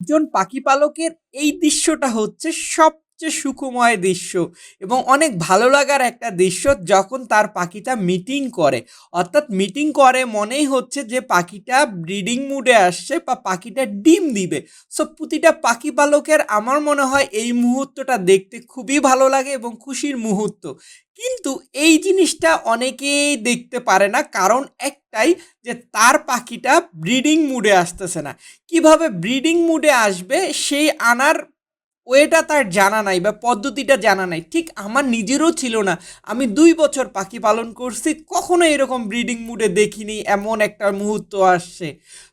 একজন পাখি পালকের এই দৃশ্যটা হচ্ছে সবচেয়ে সুখময় দৃশ্য এবং অনেক ভালো লাগার একটা দৃশ্য যখন তার পাখিটা মিটিং করে। অর্থাৎ মিটিং করে মনেই হচ্ছে যে পাখিটা ব্রিডিং মুডে আসছে বা পাখিটা ডিম দিবে। সো প্রতিটা পাখি পালকের আমার মনে হয় এই মুহূর্তটা দেখতে খুবই ভালো লাগে এবং খুশির মুহূর্ত। কিন্তু এই জিনিসটা অনেকেই দেখতে পারে না, কারণ একটাই যে তার পাখিটা ব্রিডিং মুডে আসতেছে না। কীভাবে ব্রিডিং মুডে আসবে, সেই আনার ওয়েটা তার জানা নাই বা পদ্ধতিটা জানা নাই। ঠিক আমার নিজেরও ছিল না। আমি দুই বছর পাখি পালন করছি, কখনো এরকম ব্রিডিং মুডে দেখিনি, এমন একটা মুহূর্ত আসছে।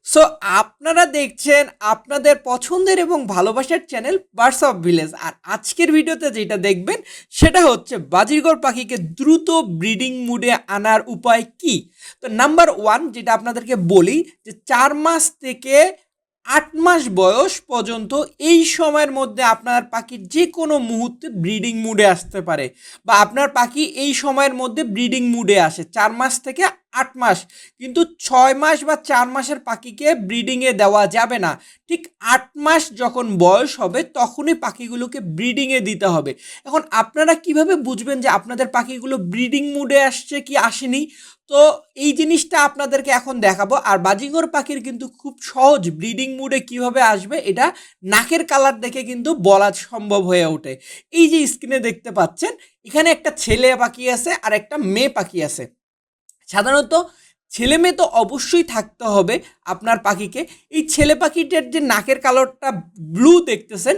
সো আপনারা দেখছেন আপনাদের পছন্দের এবং ভালোবাসার চ্যানেল বার্স অফ ভিলেজ আর আজকের ভিডিওতে যেটা দেখবেন, সেটা হচ্ছে বাজিরগড় পাখিকে দ্রুত ব্রিডিং মুডে আনার উপায় কি? তো নাম্বার ওয়ান যেটা আপনাদেরকে বলি, যে চার মাস থেকে আট মাস বয়স পর্যন্ত এই সময়ের মধ্যে আপনার পাখি যে কোনো মুহূর্তে ব্রিডিং মুডে আসতে পারে বা আপনার পাখি এই সময়ের মধ্যে ব্রিডিং মুডে আসে, চার মাস থেকে আট মাস। কিন্তু ছয় মাস বা চার মাসের পাখিকে ব্রিডিংয়ে দেওয়া যাবে না। ঠিক আট মাস যখন বয়স হবে, তখনই পাখিগুলোকে ব্রিডিংয়ে দিতে হবে। এখন আপনারা কীভাবে বুঝবেন যে আপনাদের পাখিগুলো ব্রিডিং মুডে আসছে কি আসেনি? তো এই জিনিসটা আপনাদেরকে এখন দেখাবো। আর বাজিগর পাখির কিন্তু খুব সহজ ব্রিডিং মুডে কীভাবে আসবে, এটা নাকের কালার দেখে কিন্তু বলা সম্ভব হয়ে ওঠে। এই যে স্ক্রিনে দেখতে পাচ্ছেন, এখানে একটা ছেলে পাখি আছে আর একটা মেয়ে পাখি আছে। সাধারণত ছেলে মেয়ে তো অবশ্যই থাকতে হবে আপনার পাখিকে। এই ছেলে পাখিটার যে নাকের কালারটা ব্লু দেখতেছেন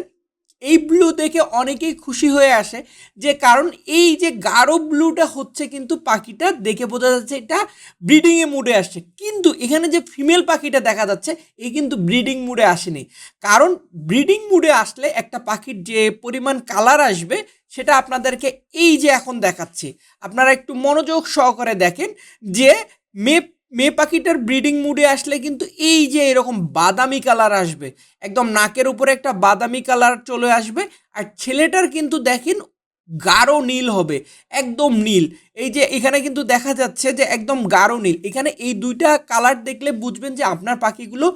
এই ব্লু দেখে অনেকেই খুশি হয়ে আসে যে কারণ এই যে গাঢ় ব্লুটা হচ্ছে কিন্তু পাখিটা দেখে বোঝা যাচ্ছে এটা ব্রিডিংয়ে মুডে আসছে। কিন্তু এখানে যে ফিমেল পাখিটা দেখা যাচ্ছে এই কিন্তু ব্রিডিং মুডে আসেনি। কারণ ব্রিডিং মুডে আসলে একটা পাখির যে পরিমাণ কালার আসবে, সেটা আপনাদেরকে এই যে এখন দেখাচ্ছি। আপনারা একটু মনোযোগ সহকারে দেখেন যে মেয়ে মেয়ে পাখিটার ব্রিডিং মুডে আসলে কিন্তু এই যে এরকম বাদামি কালার আসবে, একদম নাকের উপরে একটা বাদামি কালার চলে আসবে, আর ছেলেটার কিন্তু দেখেন গাঢ় নীল হবে, একদম নীল। এই যে এখানে কিন্তু দেখা যাচ্ছে যে একদম গাঢ় নীল। এখানে এই দুইটা কালার দেখলে বুঝবেন যে আপনার পাখিগুলো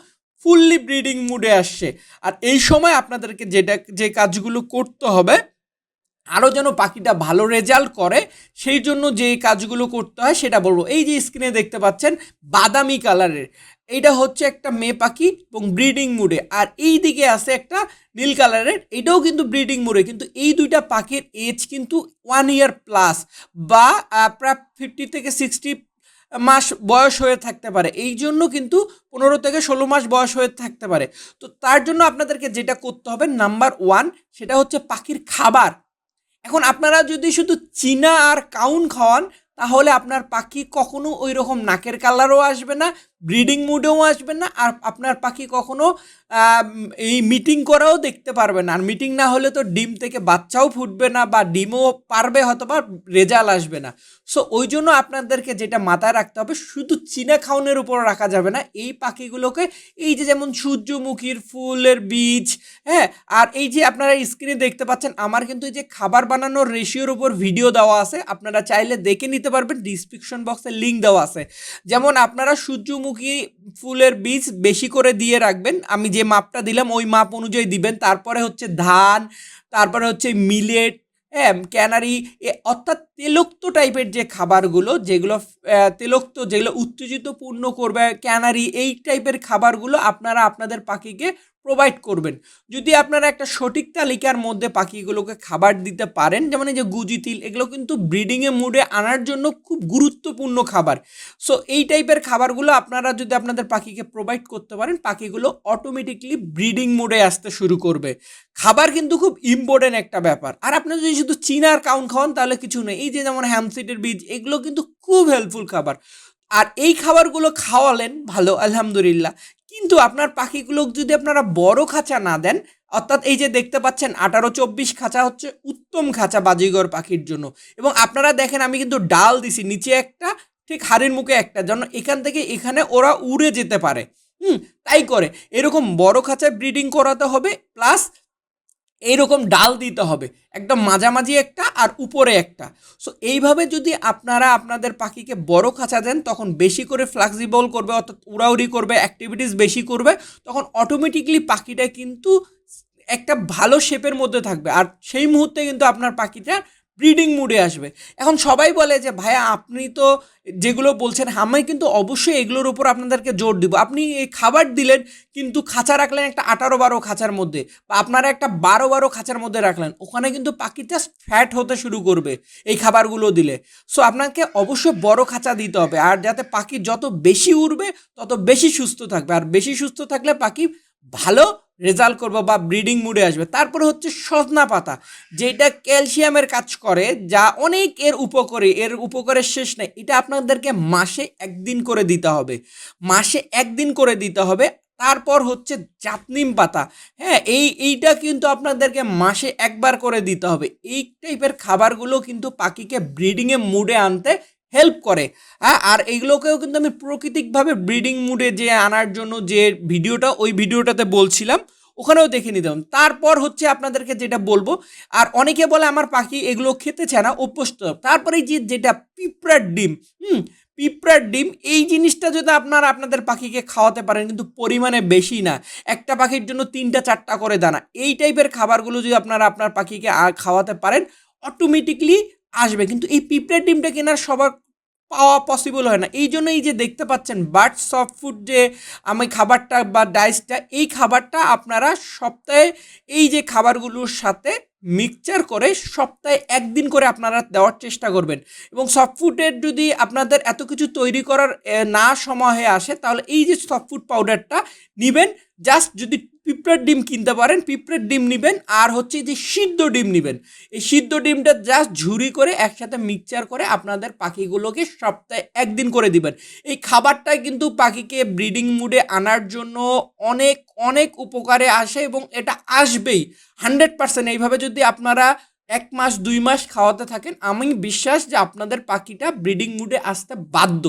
ফুললি ব্রিডিং মুডে আসছে। আর এই সময় আপনাদেরকে যেটা, যে কাজগুলো করতে হবে আরও যেন পাখিটা ভালো রেজাল্ট করে, সেই জন্য যে কাজগুলো করতে হয় সেটা বলব। এই যে স্ক্রিনে দেখতে পাচ্ছেন, বাদামি কালারের এইটা হচ্ছে একটা মেয়ে পাখি এবং ব্রিডিং মুডে আর এই দিকে আছে একটা নীল কালারের এটাও কিন্তু ব্রিডিং মুডে কিন্তু এই দুইটা পাখির এজ কিন্তু ওয়ান ইয়ার প্লাস বা প্রায় ফিফটি থেকে সিক্সটি মাস বয়স হয়ে থাকতে পারে। এই জন্য কিন্তু পনেরো থেকে ষোলো মাস বয়স হয়ে থাকতে পারে। তো তার জন্য আপনাদেরকে যেটা করতে হবে নাম্বার ওয়ান সেটা হচ্ছে পাখির খাবার। এখন আপনারা যদি শুধু চীনা আর কাউন খাওয়ান তাহলে আপনার পাখি কখনো ওই রকম নাকের কালারও আসবে না, ব্রিডিং মুডেও আসবে না, আর আপনার পাখি কখনো এই মিটিং করাও দেখতে পারবে না। আর মিটিং না হলে তো ডিম থেকে বাচ্চাও ফুটবে না বা ডিমও পারবে হয়তো বা রেজাল্ট আসবে না। সো ওই জন্য আপনাদেরকে যেটা মাথায় রাখতে হবে, শুধু চীনা খাওনের উপর রাখা যাবে না, এই পাখিগুলোকে, এই যে যেমন সূর্যমুখীর ফুলের বীজ হ্যাঁ আর এই যে আপনারা স্ক্রিনে দেখতে পাচ্ছেন, আমার কিন্তু এই যে খাবার বানানোর রেশিওর উপর ভিডিও দেওয়া আছে, আপনারা চাইলে দেখে নিতে পারবেন ডিসক্রিপশন বক্সে লিঙ্ক দেওয়া আছে। যেমন আপনারা সূর্যমুখী ফুলের বীজ বেশি করে দিয়ে রাখবেন, আমি যে মাপটা দিলাম ওই মাপ অনুযায়ী দিবেন। তারপরে হচ্ছে ধান, তারপরে হচ্ছে মিলেট হ্যাঁ ক্যানারি অর্থাৎ তেলোক্ত টাইপের যে খাবারগুলো, যেগুলো তেলোক্ত, যেগুলো উত্তেজিত পূর্ণ করবে ক্যানারি এই টাইপের খাবারগুলো আপনারা আপনাদের পাখিকে প্রোভাইড করবেন। যদি আপনারা একটা সঠিক তালিকার মধ্যে পাখিগুলোকে খাবার দিতে পারেন, যেমন এই যে গুজি তিল, এগুলো কিন্তু ব্রিডিংয়ে মুডে আনার জন্য খুব গুরুত্বপূর্ণ খাবার। সো এই টাইপের খাবারগুলো আপনারা যদি আপনাদের পাখিকে প্রোভাইড করতে পারেন, পাখিগুলো অটোমেটিকলি ব্রিডিং মুডে আসতে শুরু করবে। খাবার কিন্তু খুব ইম্পর্টেন্ট একটা ব্যাপার। আর আপনি যদি শুধু চিনার কাউন খাওয়ান, তাহলে কিছু নেই। এই যে যেমন হ্যামসিটের বীজ, এগুলো কিন্তু খুব হেল্পফুল খাবার। আর এই খাবারগুলো খাওয়ালেন, ভালো, আলহামদুলিল্লাহ। কিন্তু আপনার পাখিগুলো যদি আপনারা বড় খাঁচা না দেন, অর্থাৎ এই যে দেখতে পাচ্ছেন আঠারো চব্বিশ খাঁচা হচ্ছে উত্তম খাঁচা বাজিগর পাখির জন্য। এবং আপনারা দেখেন আমি কিন্তু ডাল দিছি, নিচে একটা, ঠিক হাড়ির মুখে একটা, যেন এখান থেকে এখানে ওরা উড়ে যেতে পারে। হুম, তাই করে। এরকম বড় খাঁচায় ব্রিডিং করাতে হবে, প্লাস এইরকম ডাল দিতে হবে। একদম মাঝামাঝি একটা আর উপরে একটা। সো এইভাবে যদি আপনারা আপনাদের পাখিকে বড় খাঁচা দেন, তখন বেশি করে ফ্লেক্সিবল করবে, অর্থাৎ উড়াউড়ি করবে অ্যাক্টিভিটিস বেশি করবে, তখন অটোমেটিকলি পাখিটা কিন্তু একটা ভালো শেপের মধ্যে থাকবে। আর সেই মুহূর্তে কিন্তু আপনার পাখিটা ব্রিডিং মুডে আসবে। এখন সবাই বলে যে, ভাইয়া, আপনি তো যেগুলো বলছেন, আমি কিন্তু অবশ্যই এগুলোর উপর আপনাদেরকে জোর দিব। আপনি এই খাবার দিলেন, কিন্তু খাঁচা রাখলেন একটা আঠারো বারো খাঁচার মধ্যে বা আপনারা একটা বারো বারো খাঁচার মধ্যে রাখলেন। ওখানে কিন্তু পাখিটা ফ্যাট হতে শুরু করবে এই খাবারগুলো দিলে। সো আপনাকে অবশ্যই বড় খাঁচা দিতে হবে। আর যাতে পাখি যত বেশি উড়বে, তত বেশি সুস্থ থাকবে। আর বেশি সুস্থ থাকলে পাখি ভালো রেজাল্ট করবে বা ব্রিডিং মুডে আসবে। তারপরে হচ্ছে সজনা পাতা, যেটা ক্যালসিয়ামের কাজ করে, যা অনেক এর উপকারে, এর উপকারের শেষ নেই। এটা আপনাদেরকে মাসে একদিন করে দিতে হবে। মাসে একদিন করে দিতে হবে। তারপর হচ্ছে জাতনিম পাতা। হ্যাঁ এই, এইটা কিন্তু আপনাদেরকে মাসে একবার করে দিতে হবে। এই টাইপের খাবারগুলো কিন্তু পাখিকে ব্রিডিংয়ে মুডে আনতে হেল্প করে হ্যাঁ? আর এইগুলোকেও কিন্তু আমি প্রাকৃতিকভাবে ব্রিডিং মুডে যে আনার জন্য যে ভিডিওটা, ওই ভিডিওটাতে বলছিলাম, ওখানেও দেখে নিতে হবে। তারপর হচ্ছে আপনাদেরকে যেটা বলব, আর অনেকে বলে আমার পাখি এগুলো খেতে চায় না, অভ্যস্ত। তারপরে যে যেটা পিঁপড়ার ডিম, হুম? পিঁপড়ার ডিম, এই জিনিসটা যদি আপনারা আপনাদের পাখিকে খাওয়াতে পারেন, কিন্তু পরিমাণে বেশি না। একটা পাখির জন্য তিনটা, চারটা করে দানা। এই টাইপের খাবারগুলো যদি আপনারা আপনার পাখিকে খাওয়াতে পারেন অটোমেটিকলি আসবে। কিন্তু এই পিঁপড়ার ডিমটা কেনার সবার পাওয়া পসিবল হয় না। এই জন্য এই যে দেখতে পাচ্ছেন বার্ড সফট ফুড যে আমি খাবারটা বা ডাইসটা এই খাবারটা আপনারা সপ্তাহে এই যে খাবারগুলোর সাথে মিক্সচার করে সপ্তাহে একদিন করে আপনারা দেওয়ার চেষ্টা করবেন। এবং সফট ফুডের যদি আপনাদের এত কিছু তৈরি করার না সময় হয়ে আসে, তাহলে এই যে সফট ফুড পাউডারটা নেবেন। জাস্ট যদি পিঁপড়ের ডিম কিনতে পারেন, পিঁপড়ের ডিম নেবেন আর হচ্ছে যে সিদ্ধ ডিম নেবেন। এই সিদ্ধ ডিমটা জাস্ট ঝুরি করে একসাথে মিক্সচার করে আপনাদের পাখিগুলোকে সপ্তাহে একদিন করে দিবেন। এই খাবারটাই কিন্তু পাখিকে ব্রিডিং মুডে আনার জন্য অনেক অনেক উপকারে আসে এবং এটা আসবেই। হান্ড্রেড পার্সেন্ট এইভাবে যদি আপনারা এক মাস, দুই মাস খাওয়াতে থাকেন, আমি বিশ্বাস যে আপনাদের পাখিটা ব্রিডিং মুডে আসতে বাধ্য।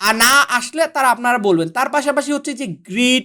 আর না আসলে তারা আপনারা বলবেন। তার পাশাপাশি হচ্ছে যে গ্রিড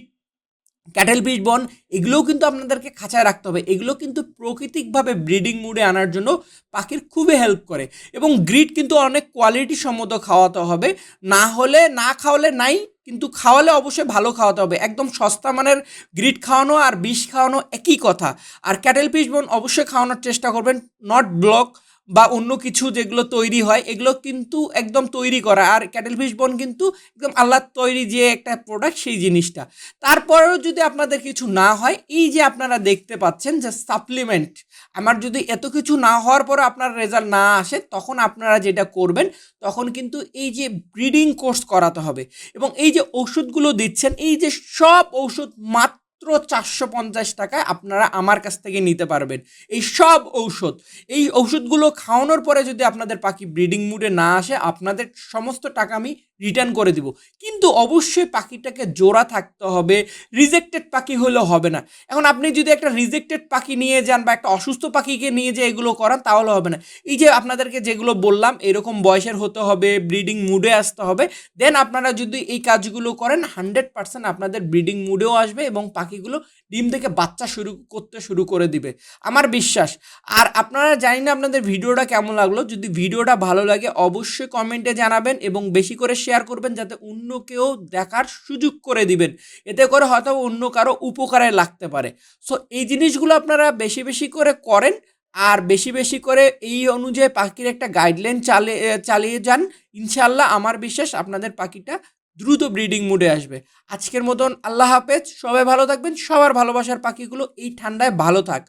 ক্যাটেল পিচ বন এগুলোও কিন্তু আপনাদেরকে খাঁচায় রাখতে হবে। এগুলো কিন্তু প্রাকৃতিকভাবে ব্রিডিং মুডে আনার জন্য পাখির খুবই হেল্প করে। এবং গ্রিড কিন্তু অনেক কোয়ালিটি সম্মত খাওয়াতে হবে। না হলে, না খাওয়ালে নাই, কিন্তু খাওয়ালে অবশ্যই ভালো খাওয়াতে হবে। একদম সস্তা মানের গ্রিড খাওয়ানো আর বিষ খাওয়ানো একই কথা। আর ক্যাটেল পিচ বন অবশ্যই খাওয়ানোর চেষ্টা করবেন নট ব্লক বা অন্য কিছু যেগুলো তৈরি হয়, এগুলো কিন্তু একদম তৈরি করা। আর ক্যাটেল ফিশ বন কিন্তু একদম আল্লাহর তৈরি যে একটা প্রোডাক্ট সেই জিনিসটা। তারপরেও যদি আপনাদের কিছু না হয়, এই যে আপনারা দেখতে পাচ্ছেন যে সাপ্লিমেন্ট আমার যদি এত কিছু না হওয়ার পরে আপনার রেজাল্ট না আসে, তখন আপনারা যেটা করবেন, তখন কিন্তু এই যে ব্রিডিং কোর্স করাতে হবে। এবং এই যে ওষুধগুলো দিচ্ছেন, এই যে সব ওষুধ মাত্র চারশো পঞ্চাশ টাকায় আপনারা আমার কাছ থেকে নিতে পারবেন। এই সব ঔষধ, এই ঔষধগুলো খাওয়ানোর পরে যদি আপনাদের পাখি ব্রিডিং মুডে না আসে, আপনাদের সমস্ত টাকা আমি রিটার্ন করে দিব। কিন্তু অবশ্যই পাখিটাকে জোড়া থাকতে হবে রিজেক্টেড পাখি হলেও হবে না। এখন আপনি যদি একটা রিজেক্টেড পাখি নিয়ে যান বা একটা অসুস্থ পাখিকে নিয়ে যে এগুলো করান, তাহলে হবে না। এই যে আপনাদেরকে যেগুলো বললাম, এরকম বয়সের হতে হবে ব্রিডিং মুডে আসতে হবে। দেন আপনারা যদি এই কাজগুলো করেন হান্ড্রেড পার্সেন্ট আপনাদের ব্রিডিং মুডেও আসবে এবং পাখিগুলো ডিম থেকে বাচ্চা শুরু করতে শুরু করে দিবে। আমার বিশ্বাস। আর আপনারা জানি না আপনাদের ভিডিওটা কেমন লাগল? যদি ভিডিওটা ভালো লাগে, অবশ্যই কমেন্টে জানাবেন এবং বেশি করে শেয়ার করবেন যাতে অন্য কেউ দেখার সুযোগ করে দিবেন। এতে করে হয়তো অন্য কারও উপকারে লাগতে পারে। সো এই জিনিসগুলো আপনারা বেশি বেশি করে করেন আর বেশি বেশি করে এই অনুযায়ী পাখির একটা গাইডলাইন চালিয়ে চালিয়ে যান। ইনশাল্লাহ আমার বিশ্বাস আপনাদের পাখিটা দ্রুত ব্রিডিং মুডে আসবে। আজকের মতন আল্লাহ হাফেজ। সবাই ভালো থাকবেন। সবার ভালোবাসার পাখিগুলো এই ঠান্ডায় ভালো থাক।